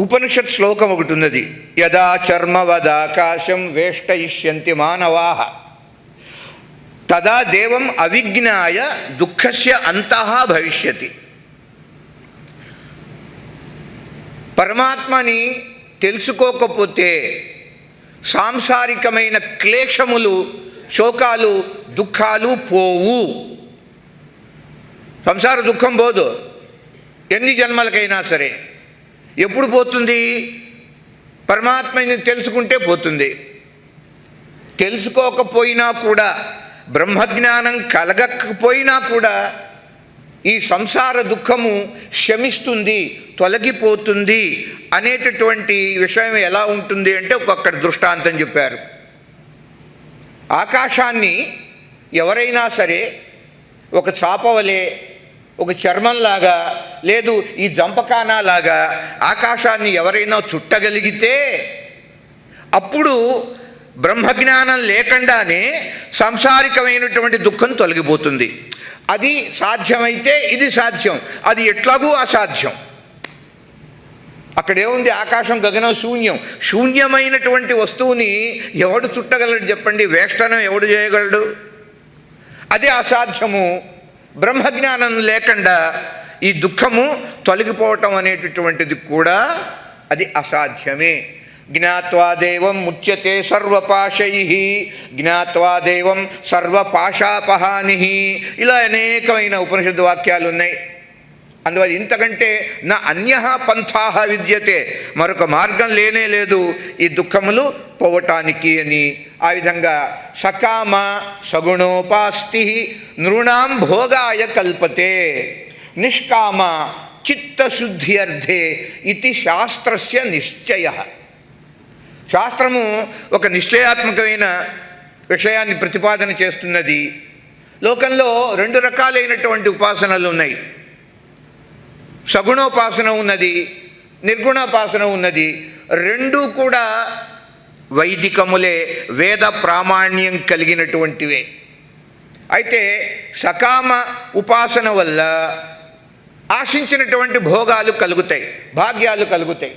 ఉపనిషత్ శ్లోకం ఒకటి ఉన్నది. యదా చర్మవదాకాశం వేష్టయిష్యంతి మానవా. తదా దేవం అవిజ్ఞాయ దుఃఖస్య అంతః భవిష్యతి. పరమాత్మని తెలుసుకోకపోతే సాంసారికమైన క్లేశములు శోకాలు దుఃఖాలు పోవు. సంసార దుఃఖం పోదు. ఎన్ని జన్మలకైనా సరే. ఎప్పుడు పోతుంది? పరమాత్మని తెలుసుకుంటే పోతుంది. తెలుసుకోకపోయినా కూడా బ్రహ్మజ్ఞానం కలగకపోయినా కూడా ఈ సంసార దుఃఖము శమిస్తుంది తొలగిపోతుంది అనేటటువంటి విషయం ఎలా ఉంటుంది అంటే ఒక్కొక్కటి దృష్టాంతం చెప్పారు. ఆకాశాన్ని ఎవరైనా సరే ఒక చాపవలే ఒక చర్మంలాగా లేదు ఈ జంపకానాలాగా ఆకాశాన్ని ఎవరైనా చుట్టగలిగితే అప్పుడు బ్రహ్మజ్ఞానం లేకుండానే సాంసారికమైనటువంటి దుఃఖం తొలగిపోతుంది. అది సాధ్యమైతే ఇది సాధ్యం అది ఎట్లాగూ అసాధ్యం. అక్కడేముంది ఆకాశం గగనం శూన్యం. శూన్యమైనటువంటి వస్తువుని ఎవడు చుట్టగలడు చెప్పండి? వేష్టనం ఎవడు చేయగలడు? అది అసాధ్యము. బ్రహ్మజ్ఞానం లేకుండా ఈ దుఃఖము తొలగిపోవటం అనేటటువంటిది కూడా అది అసాధ్యమే. జ్ఞాత్వా దేవం ముచ్యతే సర్వపాశై జ్ఞాత్వా దేవం సర్వపాశాపహాని. ఇలా అనేకమైన ఉపనిషద్ వాక్యాలు ఉన్నాయి అందువల్ల ఇంతకంటే నా అన్య పంథా విద్యతే. మరొక మార్గం లేనే లేదు ఈ దుఃఖములు పోవటానికి అని. ఆ విధంగా సకామ సగుణోపాస్తి నృణాం భోగాయ కల్పతే. నిష్కామ చిత్తశుద్ధి అర్థే ఇది శాస్త్రస్య నిశ్చయ. శాస్త్రము ఒక నిశ్చయాత్మకమైన విషయాన్ని ప్రతిపాదన చేస్తున్నది. లోకంలో రెండు రకాలైనటువంటి ఉపాసనలు ఉన్నాయి. సగుణోపాసన ఉన్నది నిర్గుణోపాసన ఉన్నది రెండూ కూడా వైదికములే వేద ప్రామాణ్యం కలిగినటువంటివే. అయితే సకామ ఉపాసన వల్ల ఆశించినటువంటి భోగాలు కలుగుతాయి భాగ్యాలు కలుగుతాయి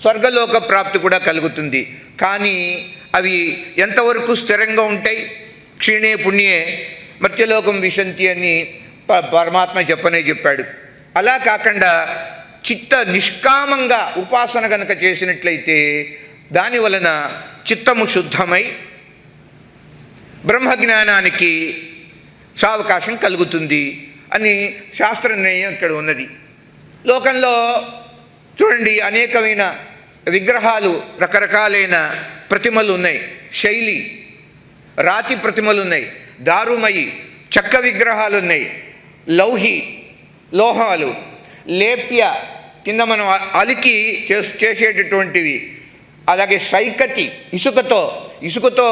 స్వర్గలోక ప్రాప్తి కూడా కలుగుతుంది. కానీ అవి ఎంతవరకు స్థిరంగా ఉంటాయి? క్షీణే పుణ్యే మత్స్యలోకం విశంతి అని ప- పరమాత్మ చెప్పనే చెప్పాడు. అలా కాకుండా చిత్త నిష్కామంగా ఉపాసన కనుక చేసినట్లయితే దాని వలన చిత్తము శుద్ధమై బ్రహ్మజ్ఞానానికి సావకాశం కలుగుతుంది అని శాస్త్ర నిర్ణయం ఇక్కడ ఉన్నది. లోకంలో చూడండి అనేకమైన విగ్రహాలు రకరకాలైన ప్రతిమలు ఉన్నాయి. శైలి రాతి ప్రతిమలు ఉన్నాయి. దారుమయి చెక్క విగ్రహాలు ఉన్నాయి. లౌహి లోహాలు లేప్య కింద మనం అలికి చేసేటటువంటివి. అలాగే సైకతి ఇసుకతో ఇసుకతో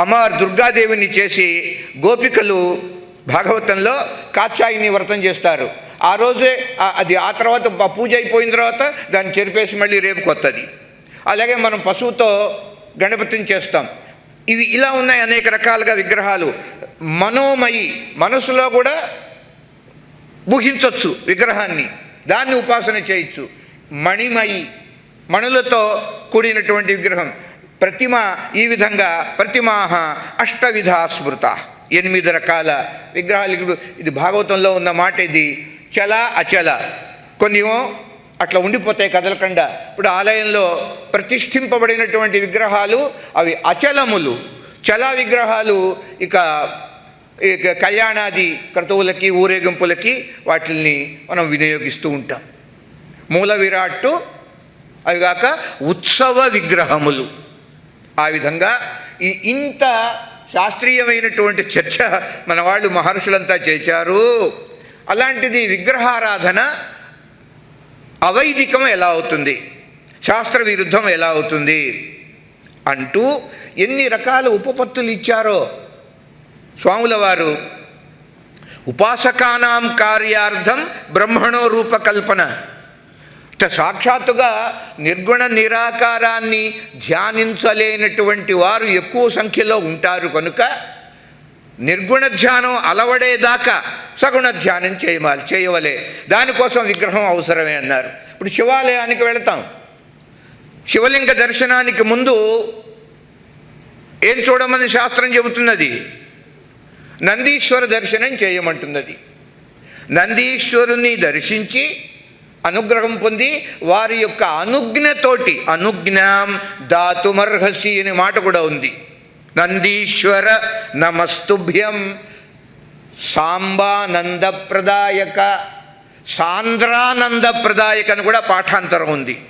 అమ్మవారు దుర్గాదేవిని చేసి గోపికలు భాగవతంలో కాచాయిని వ్రతం చేస్తారు. ఆ రోజే అది ఆ తర్వాత పూజ అయిపోయిన తర్వాత దాన్ని చెరిపేసి మళ్ళీ రేపు కొత్తది. అలాగే మనం పశువుతో గణపతిని చేస్తాం. ఇవి ఇలా ఉన్నాయి అనేక రకాలుగా విగ్రహాలు. మనోమయి మనసులో కూడా ఊహించవచ్చు విగ్రహాన్ని. దాన్ని ఉపాసన చేయొచ్చు. మణిమయి మణులతో కూడినటువంటి విగ్రహం. ప్రతిమ ఈ విధంగా ప్రతిమాహ అష్టవిధ స్మృత. ఎనిమిది రకాల విగ్రహాలు ఇది భాగవతంలో ఉన్న మాట ఇది చల అచల. కొన్ని అట్లా ఉండిపోతాయి కదలకుండా ఇప్పుడు ఆలయంలో ప్రతిష్ఠింపబడినటువంటి విగ్రహాలు అవి అచలములు. చల విగ్రహాలు ఇక కళ్యాణాది క్రతువులకి ఊరేగింపులకి వాటిల్ని మనం వినియోగిస్తూ ఉంటాం. మూల విరాట్టు అవి కాక ఉత్సవ విగ్రహములు. ఆ విధంగా ఈ ఇంత శాస్త్రీయమైనటువంటి చర్చ మన వాళ్ళు మహర్షులంతా చేశారు. అలాంటిది విగ్రహారాధన అవైదికం ఎలా అవుతుంది? శాస్త్ర విరుద్ధం ఎలా అవుతుంది? అంటూ ఎన్ని రకాల ఉపపత్తులు ఇచ్చారో స్వాముల వారు ఉపాసకానాం కార్యార్థం బ్రహ్మణో రూపకల్పన. సాక్షాత్తుగా నిర్గుణ నిరాకారాన్ని ధ్యానించలేనటువంటి వారు ఎక్కువ సంఖ్యలో ఉంటారు కనుక నిర్గుణ ధ్యానం అలవడేదాకా సగుణ ధ్యానం చేయమాలి చేయవలే. దానికోసం విగ్రహం అవసరమే అన్నారు. ఇప్పుడు శివాలయానికి వెళతాం. శివలింగ దర్శనానికి ముందు ఏం చూడమని శాస్త్రం చెబుతున్నది? నందీశ్వర దర్శనం చేయమంటున్నది. నందీశ్వరుని దర్శించి అనుగ్రహం పొంది వారి యొక్క అనుజ్ఞతోటి అనుజ్ఞాం దాతుమర్హసి అనే మాట కూడా ఉంది. నందీశ్వర నమస్తుభ్యం సాంబానందప్రదాయక సాంద్రానందప్రదాయక అని కూడా పాఠాంతరం ఉంది.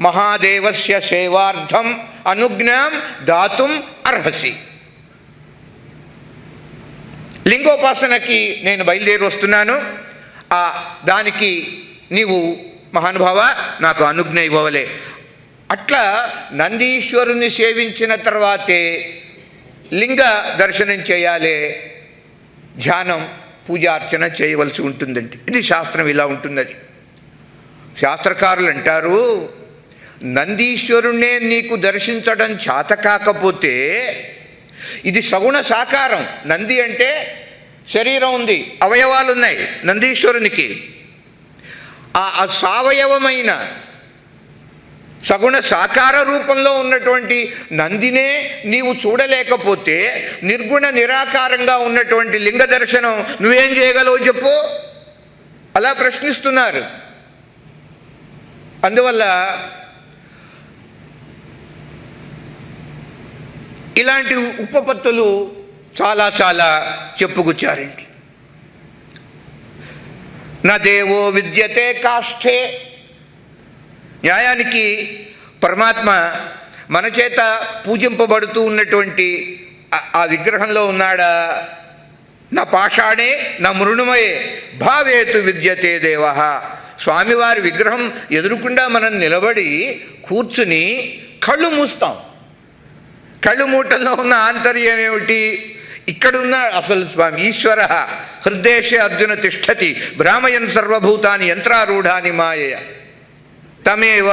మహాదేవస్య సేవార్థం అనుజ్ఞాం దాతుం అర్హసి. లింగోపాసనకి నేను బయలుదేరి వస్తున్నాను. ఆ దానికి నీవు మహానుభావ నాకు అనుజ్ఞ ఇవ్వవలే. అట్లా నందీశ్వరుని సేవించిన తర్వాతే లింగ దర్శనం చేయాలి ధ్యానం పూజార్చన చేయవలసి ఉంటుందండి. ఇది శాస్త్రం ఇలా ఉంటుందది. శాస్త్రకారులు అంటారు నందీశ్వరుణ్ణే నీకు దర్శించడం చేత కాకపోతే ఇది సగుణ సాకారం. నంది అంటే శరీరం ఉంది. అవయవాలు ఉన్నాయి నందీశ్వరునికి. ఆ ఆ సావయవమైన సగుణ సాకార రూపంలో ఉన్నటువంటి నందినే నీవు చూడలేకపోతే నిర్గుణ నిరాకారంగా ఉన్నటువంటి లింగ దర్శనం నువ్వేం చేయగలవు చెప్పు. అలా ప్రశ్నిస్తున్నారు. అందువల్ల ఇలాంటి ఉపపత్తులు చాలా చాలా చెప్పుకొచ్చారండి. నా దేవో విద్యతే కాష్ఠే. న్యాయానికి పరమాత్మ మన చేత పూజింపబడుతూ ఉన్నటువంటి ఆ- ఆ విగ్రహంలో ఉన్నాడా? నా పాషాణే నా మృణుమయే భావేతు విద్యతే దేవ. స్వామివారి విగ్రహం ఎదురుకుండా మనం నిలబడి కూర్చుని కళ్ళు మూస్తాం. కళ్ళు మూటల్లో ఉన్న ఆంతర్యం ఏమిటి? ఇక్కడున్న అసలు స్వామి ఈశ్వర హృదేశే అర్జున తిష్టతి భ్రామయన్ సర్వభూతాన్ని యంత్రారూఢాని మాయ తమేవ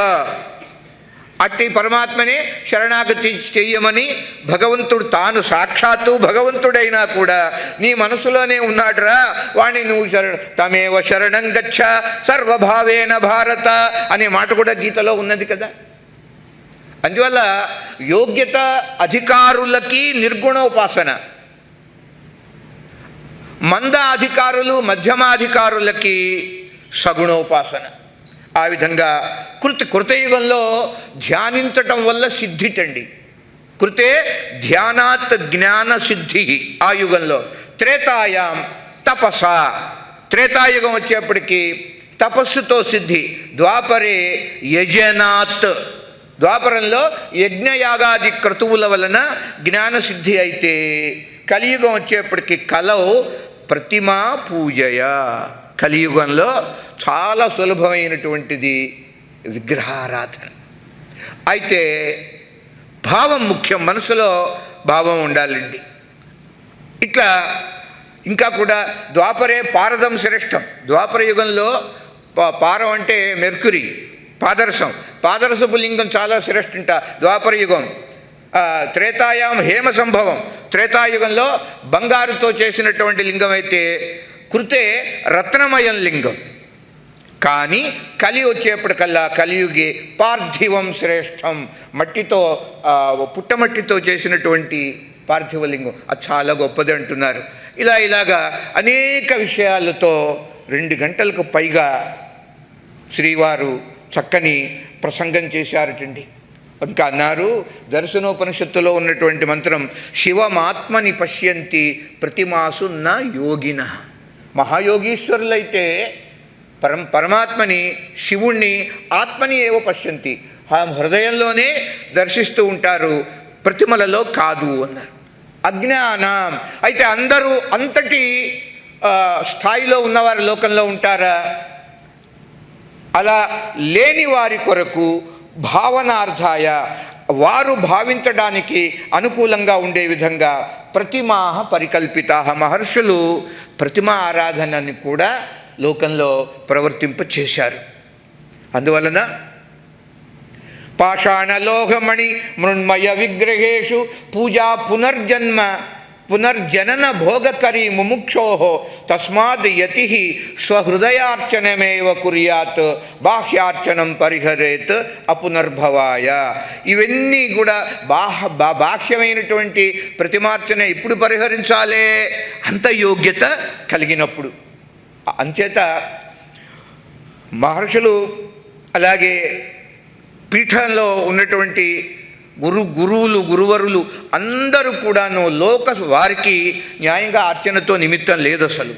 అట్టి పరమాత్మనే శరణాగతి చెయ్యమని భగవంతుడు తాను సాక్షాత్తు భగవంతుడైనా కూడా నీ మనసులోనే ఉన్నాడురా వాణ్ణి నువ్వు శరణ తమేవ శరణం గచ్చ సర్వభావేన భారత అనే మాట కూడా గీతలో ఉన్నది కదా. అందువల్ల యోగ్యత అధికారులకి నిర్గుణోపాసన మంద అధికారులు మధ్యమాధికారులకి సగుణోపాసన ఆ విధంగా కృతి కృతయుగంలో ధ్యానించటం వల్ల సిద్ధిటండి. కృతే ధ్యానాత్ జ్ఞాన సిద్ధి ఆ యుగంలో. త్రేతాయాం తపస. త్రేతాయుగం వచ్చేప్పటికి తపస్సుతో సిద్ధి. ద్వాపరే యజనాత్. ద్వాపరంలో యజ్ఞయాగాది క్రతువుల వలన జ్ఞానసిద్ధి అయితే కలియుగం వచ్చేప్పటికి కలవు ప్రతిమా పూజయ. కలియుగంలో చాలా సులభమైనటువంటిది విగ్రహారాధన. అయితే భావం ముఖ్యం మనసులో భావం ఉండాలండి. ఇట్లా ఇంకా కూడా ద్వాపరే పారదం శ్రేష్టం. ద్వాపర యుగంలో పారం అంటే మెర్కురీ పాదరసం. పాదరసపు లింగం చాలా శ్రేష్ఠంట. ద్వాపరయుగం త్రేతాయాం హేమ సంభవం. త్రేతాయుగంలో బంగారుతో చేసినటువంటి లింగం అయితే కృతే రత్నమయం లింగం. కానీ కలి వచ్చేప్పటికల్లా కలియుగి పార్థివం శ్రేష్టం. మట్టితో పుట్టమట్టితో చేసినటువంటి పార్థివలింగం అది చాలా గొప్పది అంటున్నారు. ఇలా ఇలాగా అనేక విషయాలతో రెండు గంటలకు పైగా శ్రీవారు చక్కని ప్రసంగం చేశారటండి. ఇంకా అన్నారు దర్శనోపనిషత్తులో ఉన్నటువంటి మంత్రం శివమాత్మని పశ్యంతి ప్రతిమాసు నా యోగిన. మహాయోగీశ్వరులైతే పరం పరమాత్మని శివుణ్ణి ఆత్మని ఏవో పశ్యంతి. ఆ హృదయంలోనే దర్శిస్తూ ఉంటారు ప్రతిమలలో కాదు అన్నారు. అజ్ఞానం. అయితే అందరూ అంతటి స్థాయిలో ఉన్నవారు లోకంలో ఉంటారా? అలా లేని వారి కొరకు భావనార్థాయ వారు భావించడానికి అనుకూలంగా ఉండే విధంగా ప్రతిమా పరికల్పిత మహర్షులు ప్రతిమా ఆరాధనని కూడా లోకంలో ప్రవర్తింప చేశారు అందువలన పాషాణలోహమణి మృణ్మయ విగ్రహేషు పూజా పునర్జన్మ పునర్జనన భోగకరీ ముముక్షో తస్మాద్ యతి స్వహృదయార్చనమేవ కుర్యాత్ బాహ్యార్చనం పరిహరేత్ అపునర్భవాయ. ఇవన్నీ కూడా బాహ బా బాహ్యమైనటువంటి ప్రతిమార్చన ఇప్పుడు పరిహరించాలే? అంత యోగ్యత కలిగినప్పుడు. అంచేత మహర్షులు అలాగే పీఠంలో ఉన్నటువంటి గురు గురువులు గురువరులు అందరూ కూడాను లోక వారికి న్యాయంగా అర్చనతో నిమిత్తం లేదు అసలు.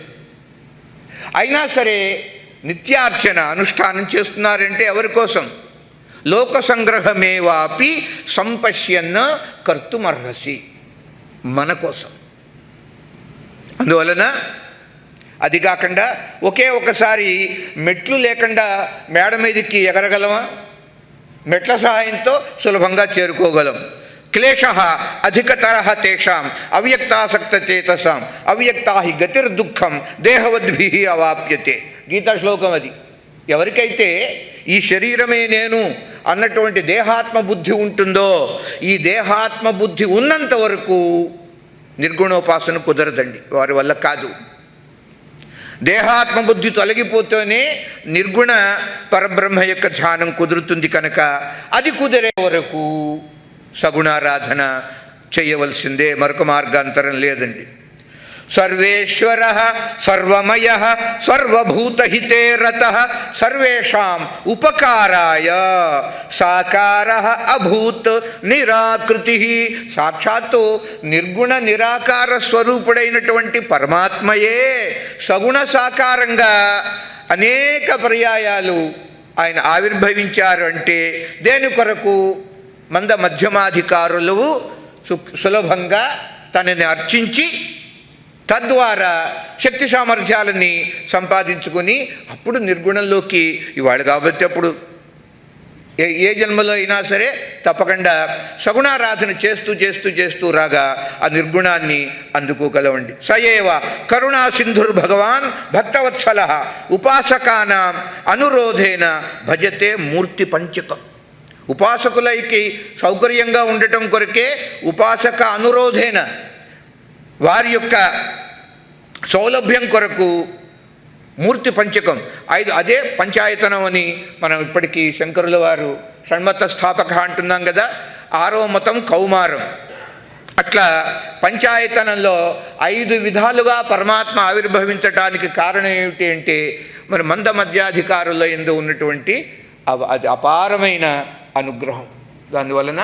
అయినా సరే నిత్యార్చన అనుష్ఠానం చేస్తున్నారంటే ఎవరి కోసం? లోక సంగ్రహమేవాపి సంపశ్యన్న కర్తుమర్హసి మన కోసం. అందువలన అది కాకుండా ఒకే ఒకసారి మెట్లు లేకుండా మేడ మీదకి ఎగరగలమా? మెట్ల సహాయంతో సులభంగా చేరుకోగలం. క్లేశ అధికతర తేషాం అవ్యక్తాసక్త చేతసాం అవ్యక్తా హి గతిర్దుఃఖం దేహవద్భి అవాప్యతే. గీతా శ్లోకం అది. ఎవరికైతే ఈ శరీరమే నేను అన్నటువంటి దేహాత్మ బుద్ధి ఉంటుందో ఈ దేహాత్మ బుద్ధి ఉన్నంత వరకు నిర్గుణోపాసన కుదరదండి. వారి వల్ల కాదు. దేహాత్మ బుద్ధి తొలగిపోతేనే నిర్గుణ పరబ్రహ్మ యొక్క ధ్యానం కుదురుతుంది కనుక అది కుదిరే వరకు సగుణారాధన చేయవలసిందే. మరొక మార్గాంతరం లేదండి. సర్వేశ్వర సర్వమయ సర్వభూతహితే రత సర్వేషాం ఉపకారాయ సాకార అభూత్ నిరాకృతి సాక్షాత్తు నిర్గుణ నిరాకార స్వరూపుడైనటువంటి పరమాత్మయే సగుణ సాకారంగా అనేక పర్యాయాలు ఆయన ఆవిర్భవించారు అంటే దేని కొరకు మంద మధ్యమాధికారులు సులభంగా తనని అర్చించి తద్వారా శక్తి సామర్థ్యాలని సంపాదించుకొని అప్పుడు నిర్గుణంలోకి ఇవాళ కాబట్టి అప్పుడు ఏ ఏ జన్మలో అయినా సరే తప్పకుండా సగుణారాధన చేస్తూ చేస్తూ చేస్తూ రాగా ఆ నిర్గుణాన్ని అందుకోగలవండి. సయేవ కరుణా సింధుర్ భగవాన్ భక్తవత్సల ఉపాసకానాం అనురోధేన భజతే మూర్తి పంచకం. ఉపాసకులకి సౌకర్యంగా ఉండటం కొరకే ఉపాసక అనురోధేన వారి యొక్క సౌలభ్యం కొరకు మూర్తి పంచకం. ఐదు అదే పంచాయతనం అని మనం ఇప్పటికీ శంకరుల వారు షణ్మత స్థాపక అంటున్నాం కదా ఆరో మతం కౌమారం. అట్లా పంచాయతనంలో ఐదు విధాలుగా పరమాత్మ ఆవిర్భవించటానికి కారణం ఏమిటి అంటే మరి మంద మధ్యాధికారుల ఎందు ఉన్నటువంటి అది అపారమైన అనుగ్రహం. దానివలన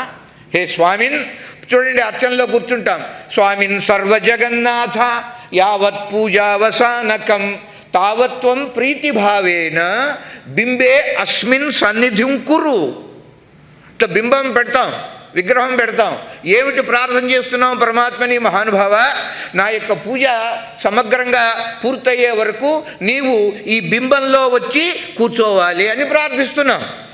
హే స్వామిన్ చూడండి అర్చనలో కూర్చుంటాం. స్వామిన్ సర్వజగన్నాథ యావత్ పూజావసానకం. తావత్వం ప్రీతిభావేన బింబే అస్మిన్ సన్నిధిం కురు. ఇట్లా బింబం పెడతాం విగ్రహం పెడతాం. ఏమిటి ప్రార్థన చేస్తున్నాం పరమాత్మని మహానుభావ? నా యొక్క పూజ సమగ్రంగా పూర్తయ్యే వరకు నీవు ఈ బింబంలో వచ్చి కూర్చోవాలి అని ప్రార్థిస్తున్నాం.